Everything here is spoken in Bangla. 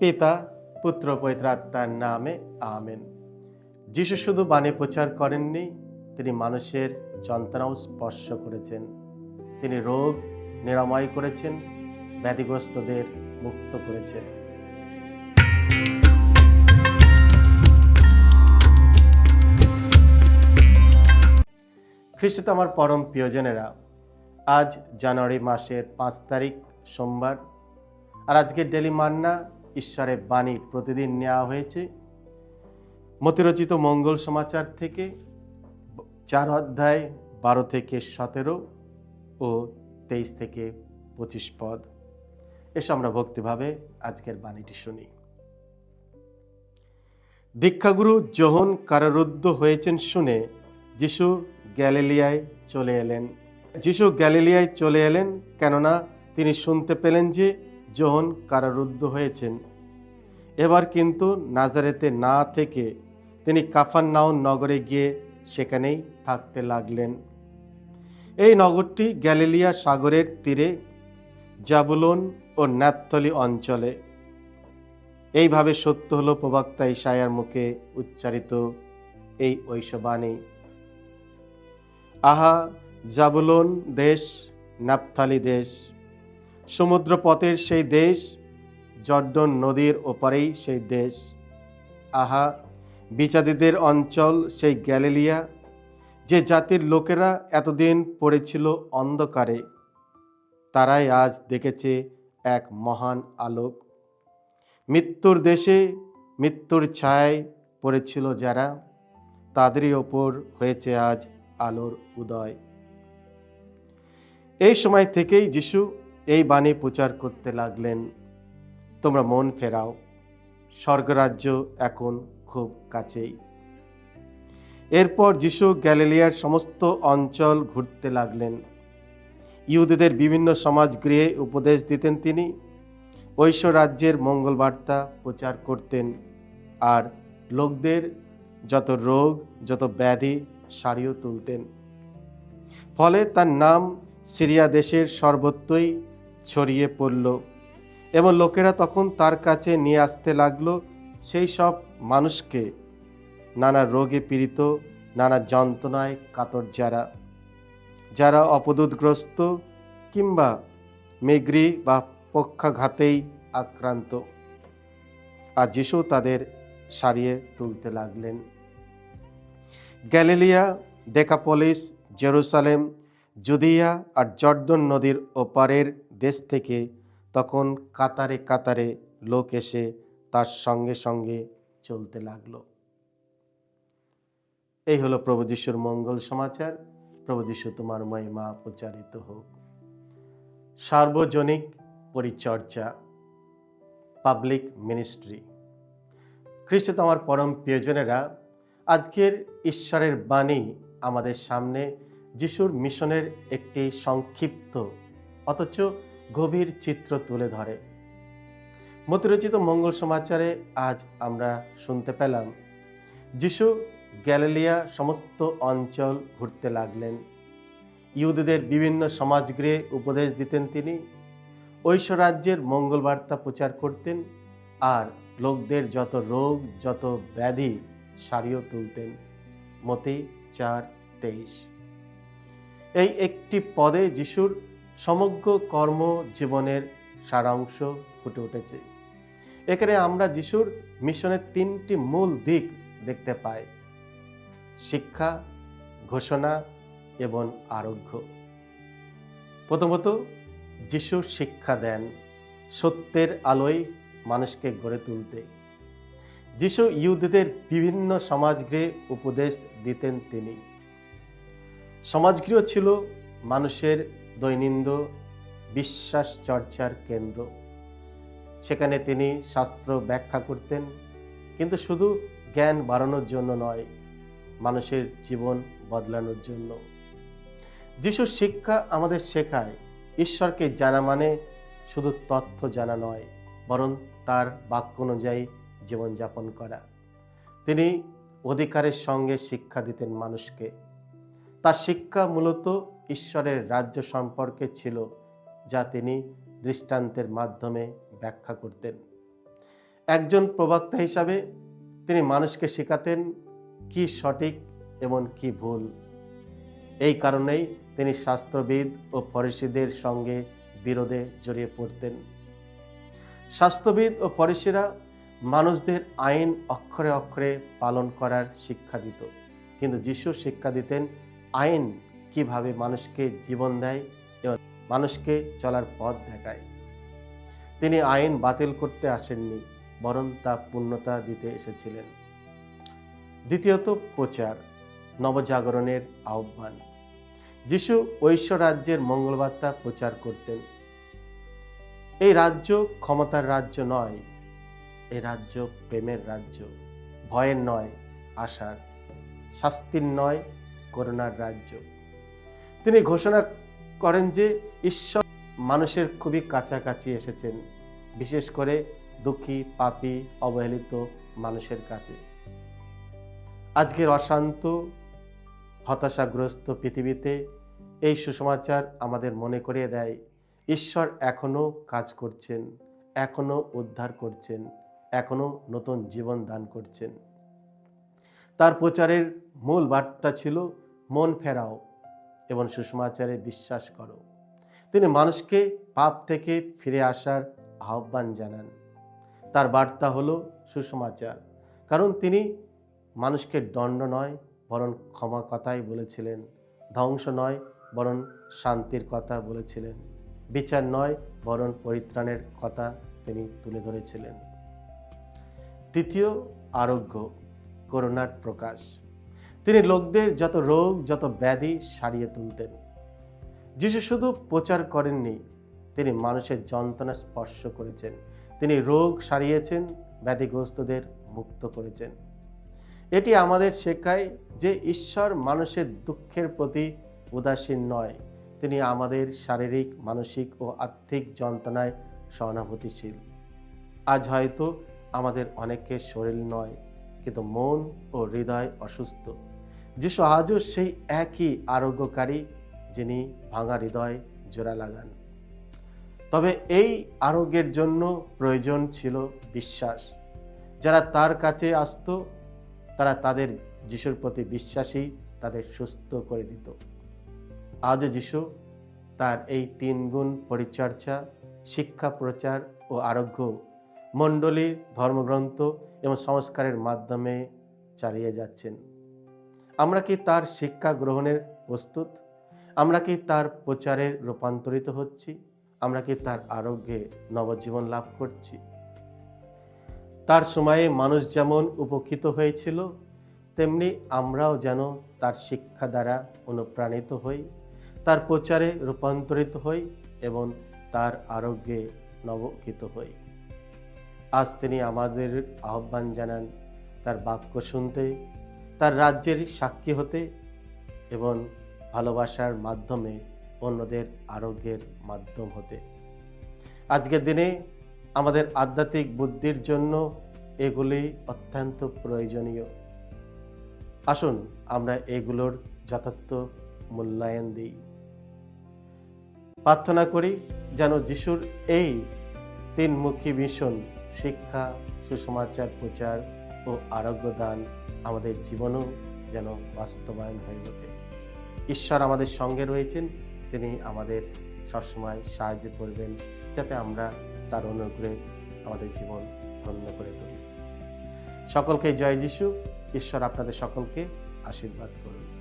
পিতা, পুত্র পবিত্রাত্মার নামে, আমেন। যিশু শুধু বাণী প্রচার করেননি, তিনি মানুষের যন্ত্রণাও স্পর্শ করেছেন। তিনি রোগ নিরাময় করেছেন, ব্যাধিগ্রস্তদের মুক্ত করেছেন। খ্রিস্ট আমার পরম প্রিয়জনেরা, আজ জানুয়ারি মাসের পাঁচ তারিখ সোমবার, আর আজকের ডেলি মান্না ঈশ্বরের বাণী প্রতিদিন নেওয়া হয়েছে। মতিরচিত মঙ্গল সমাচার থেকে চার অধ্যায় বারো থেকে সতেরো ও তেইশ থেকে পঁচিশ পদ। এসব আমরা ভক্তিভাবে আজকের বাণীটি শুনি। দীক্ষাগুরু যোহন কারারুদ্ধ হয়েছেন শুনে যিশু গ্যালিলিয়ায় চলে এলেন। যিশু গ্যালিলিয়ায় চলে এলেন কেননা তিনি শুনতে পেলেন যে যোহন কারারুদ্ধ হয়েছেন। এবার কিন্তু নাজারেতে না থেকে তিনি কাফারনাউন নগরে গিয়ে সেখানেই থাকতে লাগলেন। এই নগরটি গ্যালিলিয়া সাগরের তীরে, জাবুলন ও ন্যাপথলি অঞ্চলে। এইভাবে সত্য হলো প্রবক্তা ইশায়ার মুখে উচ্চারিত এই ঐশবাণী। আহা, জাবুলন দেশ নাপথালি দেশ। সমুদ্র পথের সেই দেশ, জর্ডন নদীর ওপারেই সেই দেশ। আহা, বিচাদীদের অঞ্চল সেই গ্যালিলিয়া, যে জাতির লোকেরা এতদিন পড়েছিল অন্ধকারে, তারাই আজ দেখেছে এক মহান আলোক। মৃত্যুর দেশে মৃত্যুর ছায় পড়েছিল যারা, তাদেরই ওপর হয়েছে আজ আলোর উদয়। এই সময় থেকেই যিশু এই বাণী প্রচার করতে লাগলেন। তোমরা মন ফেরাও, স্বর্গরাজ্য এখন খুব কাছেই। এরপর যিশু গ্যালিলিয়ার সমস্ত অঞ্চল ঘুরতে লাগলেন। ইহুদিদের বিভিন্ন সমাজগৃহে উপদেশ দিতেন তিনি। ঐশ্ব রাজ্যের মঙ্গল বার্তা প্রচার করতেন। আর লোকদের যত রোগ, যত ব্যাধি সারিয়ে তুলতেন। ফলে তার নাম সিরিয়া দেশের সর্বত্রই ছড়িয়ে পড়ল। এবং লোকেরা তখন তার কাছে নিয়ে আসতে লাগল। সেই সব মানুষকে নানা রোগে পীড়িত, নানা যন্ত্রণায় কাতর যারা যারা অপদূতগ্রস্ত কিংবা মেঘ্রি বা পক্ষাঘাতেই আক্রান্ত। আর যিশু তাদের সারিয়ে তুলতে লাগলেন। গ্যালিলিয়া, ডেকাপলিস, জেরুসালেম জুদিয়া আর জর্দন নদীর ওপারের দেশ থেকে তখন কাতারে কাতারে লোক এসে তার সঙ্গে সঙ্গে চলতে লাগল। এই হলো প্রভু যিশুর মঙ্গল সমাচার। প্রভু যিশু তোমার মহিমা প্রচারিত হোক। সার্বজনিক পরিচর্যা, পাবলিক মিনিস্ট্রি। খ্রিস্ট তোমার পরম প্রিয়জনেরা, আজকের ঈশ্বরের বাণী আমাদের সামনে যিশুর মিশনের একটি সংক্ষিপ্ত, অথচ গভীর চিত্র তুলে ধরে। মতিরচিত মঙ্গল সমাচারে আজ আমরা শুনতে পেলাম, যিশু গ্যালিলিয়া সমস্ত অঞ্চল ঘুরতে লাগলেন। ইহুদিদের বিভিন্ন সমাজগৃহে উপদেশ দিতেন তিনি, ঐশ্বরাজ্যের মঙ্গল বার্তা প্রচার করতেন আর লোকদের যত রোগ, যত ব্যাধি, সারিয়ে তুলতেন। মতি চার তেইশ। এই একটি পদে যিশুর সমগ্র কর্ম জীবনের সারাংশ ফুটে উঠেছে। এখানে আমরা যিশুর মিশনের তিনটি মূল দিক দেখতে পাই। শিক্ষা, ঘোষণা এবং আরোগ্য। প্রথমত, যিশু শিক্ষা দেন সত্যের আলোয় মানুষকে গড়ে তুলতে। যিশু ইহুদিদের বিভিন্ন সমাজগৃহে উপদেশ দিতেন তিনি। সমাজগৃহ ছিল মানুষের দৈনন্দিন বিশ্বাস চর্চার কেন্দ্র। সেখানে তিনি শাস্ত্র ব্যাখ্যা করতেন, কিন্তু শুধু জ্ঞান বাড়ানোর জন্য নয়, মানুষের জীবন বদলানোর জন্য। যিশুর শিক্ষা আমাদের শেখায়, ঈশ্বরকে জানা মানে শুধু তথ্য জানা নয়, বরং তার বাক্য অনুযায়ী জীবনযাপন করা। তিনি অধিকারের সঙ্গে শিক্ষা দিতেন মানুষকে। তার শিক্ষা মূলত ঈশ্বরের রাজ্য সম্পর্কে ছিল, যা তিনি দৃষ্টান্তের মাধ্যমে ব্যাখ্যা করতেন। একজন প্রবক্তা হিসাবে তিনি মানুষকে শেখাতেন কি সঠিক এবং কি ভুল। এই কারণেই তিনি শাস্ত্রবিদ ও ফরিসিদের সঙ্গে বিরোধে জড়িয়ে পড়তেন। স্বাস্থ্যবিদ ও ফরিসিরা মানুষদের আইন অক্ষরে অক্ষরে পালন করার শিক্ষা দিত, কিন্তু যিশু শিক্ষা দিতেন আইন কীভাবে মানুষকে জীবন দেয় এবং মানুষকে চলার পথ দেখায়। তিনি আইন বাতিল করতে আসেননি, বরং তা পূর্ণতা দিতে এসেছিলেন। দ্বিতীয়ত প্রচার, নবজাগরণের আহ্বান। যিশু ঐশ্ব রাজ্যের মঙ্গলবার্তা প্রচার করতেন। এই রাজ্য ক্ষমতার রাজ্য নয় এই রাজ্য প্রেমের রাজ্য। ভয়ের নয়, আশার। শাস্তির নয় করুণার রাজ্য। তিনি ঘোষণা করেন যে ঈশ্বর মানুষের খুবই কাছাকাছি এসেছেন, বিশেষ করে দুঃখী, পাপী, অবহেলিত মানুষের কাছে। আজকের অশান্ত, হতাশাগ্রস্ত পৃথিবীতে এই সুসমাচার আমাদের মনে করিয়ে দেয়, ঈশ্বর এখনও কাজ করছেন এখনও উদ্ধার করছেন এখনও নতুন জীবন দান করছেন। তার প্রচারের মূল বার্তা ছিল মন ফেরাও এবং সুষমাচারে বিশ্বাস করো। তিনি মানুষকে পাপ থেকে ফিরে আসার আহ্বান জানান। তার বার্তা হলো সুষমাচার। কারণ তিনি মানুষকে দণ্ড নয়, বরং ক্ষমা কথাই বলেছিলেন। ধ্বংস নয়, বরং শান্তির কথা বলেছিলেন। বিচার নয়, বরং পরিত্রাণের কথা তিনি তুলে ধরেছিলেন। তৃতীয় আরোগ্য করোনার প্রকাশ। তিনি লোকদের যত রোগ, যত ব্যাধি সারিয়ে তুলতেন। যিশু শুধু প্রচার করেননি, তিনি মানুষের যন্ত্রণা স্পর্শ করেছেন। তিনি রোগ সারিয়েছেন, ব্যাধিগ্রস্তদের মুক্ত করেছেন। এটি আমাদের শেখায় যে ঈশ্বর মানুষের দুঃখের প্রতি উদাসীন নয়। তিনি আমাদের শারীরিক, মানসিক ও আর্থিক যন্ত্রণায় সহানুভূতিশীল। আজ হয়তো আমাদের অনেকের শরীর নয়, কিন্তু মন ও হৃদয় অসুস্থ। যিশু আজও সেই একই আরোগ্যকারী যিনি ভাঙা হৃদয় জোড়া লাগান। তবে এই আরোগ্যের জন্য প্রয়োজন ছিল বিশ্বাস। যারা তার কাছে আসতো, তারা তাদের যিশুর প্রতি বিশ্বাসী তাদের সুস্থ করে দিত। আজও যিশু তার এই তিন গুণ পরিচর্যা, শিক্ষা, প্রচার ও আরোগ্য মণ্ডলী, ধর্মগ্রন্থ এবং সংস্কারের মাধ্যমে চালিয়ে যাচ্ছেন। আমরা কি তার শিক্ষা গ্রহণের প্রস্তুত? আমরা কি তার প্রচারে রূপান্তরিত হচ্ছি? আমরা কি তার আরোগ্যে নবজীবন লাভ করছি? তার সময়ে মানুষ যেমন উপকৃত হয়েছিল, তেমনি আমরাও যেন তার শিক্ষা দ্বারা অনুপ্রাণিত হই, তার প্রচারে রূপান্তরিত হই এবং তার আরোগ্যে নবকৃত হই। আজ তিনি আমাদের আহ্বান জানান তার বাক্য শুনতে তার রাজ্যের সাক্ষী হতে এবং ভালোবাসার মাধ্যমে অন্যদের আরোগ্যের মাধ্যম হতে। আজকের দিনে আমাদের আধ্যাত্মিক বুদ্ধির জন্য এগুলি অত্যন্ত প্রয়োজনীয়। আসুন আমরা এগুলোর যথার্থ মূল্যায়ন দিই। প্রার্থনা করি যেন যিশুর এই তিনমুখী মিশন, শিক্ষা, সুসমাচার, প্রচার ও আরোগ্য দান আমাদের জীবনও যেন বাস্তবায়ন হয়ে ওঠে। ঈশ্বর আমাদের সঙ্গে রয়েছেন, তিনি আমাদের সবসময় সাহায্য করবেন, যাতে আমরা তার অনুগ্রহে আমাদের জীবন ধন্য করে তুলি। সকলকে জয় যিশু। ঈশ্বর আপনাদের সকলকে আশীর্বাদ করুন।